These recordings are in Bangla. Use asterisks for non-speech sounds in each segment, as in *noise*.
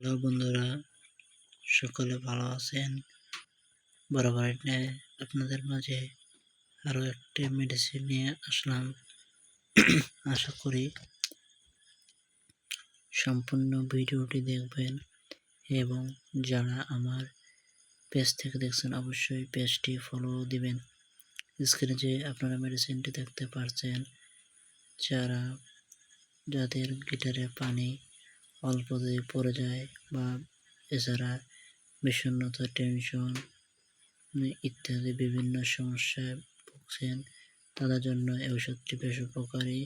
হ্যালো বন্ধুরা, সকলে ভালো আছেন? বরাবর আপনাদের মাঝে আরও একটি মেডিসিন নিয়ে আসলাম। *clears throat* আশা করি সম্পূর্ণ ভিডিওটি দেখবেন এবং যারা আমার পেজ থেকে দেখছেন, অবশ্যই পেজটি ফলো দিবেন। স্ক্রিনে যে আপনারা মেডিসিনটি দেখতে পারছেন, যারা যাদের গিটারে পানি অল্প দিয়ে পড়ে যায় বা এছাড়া বিষণ্ণতা টেনশন ইত্যাদি বিভিন্ন সমস্যায় ভুগছেন, তাদের জন্য এই ওষুধটি বেশ উপকারী।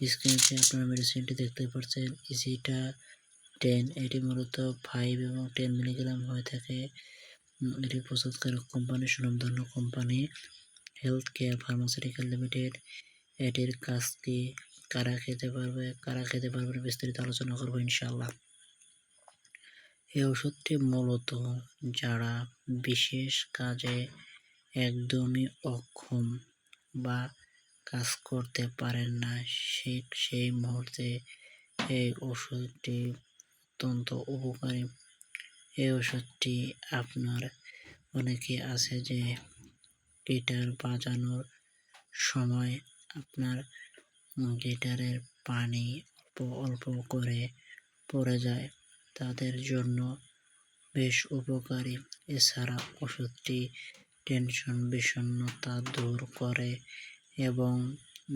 স্ক্রিনে আপনারা মেডিসিনটি দেখতে পাচ্ছেন ইসিটা টেন এটি মূলত ফাইভ এবং টেন মিলিগ্রাম হয়ে থাকে। এটি প্রস্তুতকারক কোম্পানি সুনামধন্য company health care pharmaceutical limited এটির কাজ কি কারা খেতে পারবে, কারা খেতে পারবে বিস্তারিত আলোচনা করব ইনশাল্লাহ এই ওষুধটি মূলত যারা বিশেষ কাজে একদমই অক্ষম বা কাজ করতে পারেন না, সে, সেই মুহূর্তে এই ওষুধটি অত্যন্ত উপকারী। এই ওষুধটি আপনার অনেকে আছে যে গিটার বাজানোর সময় আপনার গিটারের পানি অল্প অল্প করে পড়ে যায়। তাদের জন্য বেশ উপকারী। এছাড়া ওষুধটি টেনশন, বিষণ্ণতা দূর করে এবং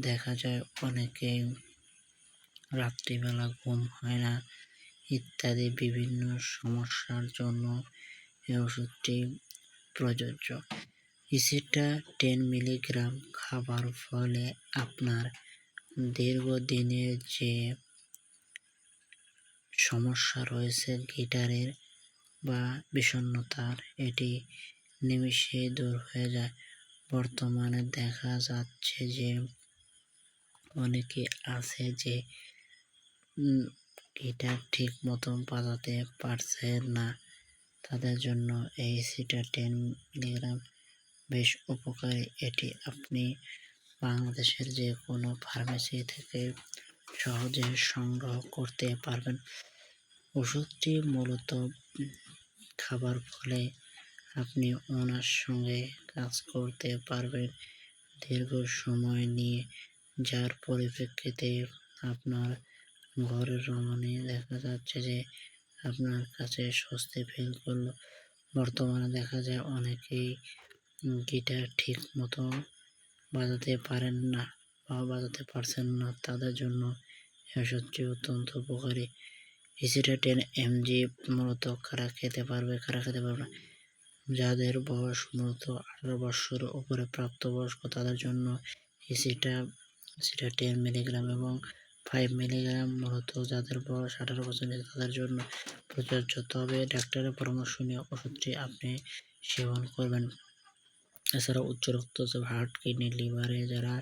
দেখা যায় অনেকে রাত্রিবেলা ঘুম হয় না ইত্যাদি বিভিন্ন সমস্যার জন্য এই ওষুধটি প্রযোজ্য। ইসিটা টেন মিলিগ্রাম খাবার ফলে আপনার দীর্ঘদিনের যে সমস্যা রয়েছে গিটারের বা বিষণ্ণতার, এটি নিমিষে দূর হয়ে যায়। বর্তমানে দেখা যাচ্ছে যে অনেকে আছে যে গিটার ঠিক মতন বাজাতে পারছে না। তাদের জন্য এই সিটা টেন মিলিগ্রাম বেশ উপকারী। এটি আপনি বাংলাদেশের যে কোনো ফার্মেসি থেকে সহজে সংগ্রহ করতে পারবেন। ওষুধটি মূলত খাবার ফলে আপনি ওনার সঙ্গে কাজ করতে পারবেন। দীর্ঘ সময় নিয়ে যার পরিপ্রেক্ষিতে আপনার ঘরের রমণী দেখা যাচ্ছে যে আপনার কাছে স্বস্তি ফিল করল। বর্তমানে দেখা যায় অনেকেই গিটার ঠিক মতো বাজাতে পারেন না বা বাজাতে পারছেন না তাদের জন্য ওষুধটি অত্যন্ত উপকারী। এসিটা টেন এমজি মূলত কারা খেতে পারবে, কারা খেতে পারবে না? যাদের বয়স মূলত আঠারো বছর উপরে প্রাপ্তবয়স্ক, তাদের জন্য এসিটা এসিটা টেন মিলিগ্রাম এবং ফাইভ মিলিগ্রাম মূলত যাদের বয়স আঠারো বছর তাদের জন্য প্রযোজ্য। তবে ডাক্তারের পরামর্শ নিয়ে ওষুধটি আপনি সেবন করবেন। এছাড়া উচ্চ রক্তচাপ হার্ট কিডনি লিভারে যারা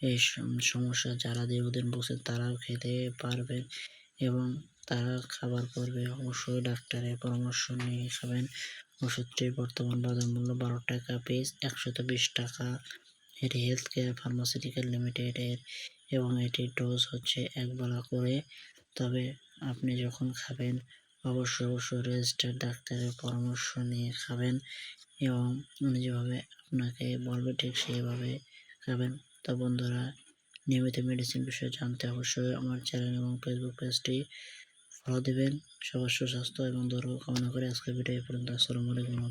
এই সমস্যা, যারা দীর্ঘদিন বসে তারাও খেতে পারবে এবং তারা খাবার পরবে অবশ্যই ডাক্তারের পরামর্শ নিয়ে খাবেন। ওষুধটির বর্তমান বাজার মূল্য বারো টাকা পিস একশত বিশ টাকা। এটি হেলথ কেয়ার ফার্মাসিউটিক্যাল লিমিটেডের এবং এটির ডোজ হচ্ছে এক বেলা করে। তবে আপনি যখন খাবেন, অবশ্যই অবশ্যই রেজিস্টার ডাক্তারের পরামর্শ নিয়ে খাবেন। এবং উনি যেভাবে আপনাকে বলবে ঠিক সেইভাবে খাবেন। তো বন্ধুরা, নিয়মিত মেডিসিন বিষয়ে জানতে অবশ্যই আমার চ্যানেল এবং ফেসবুক পেজটি ফলো দেবেন। সবার সুস্বাস্থ্য এবং দৈর্ঘ্য কামনা করে আজকের ভিডিও পর্যন্ত। আসসালামু আলাইকুম।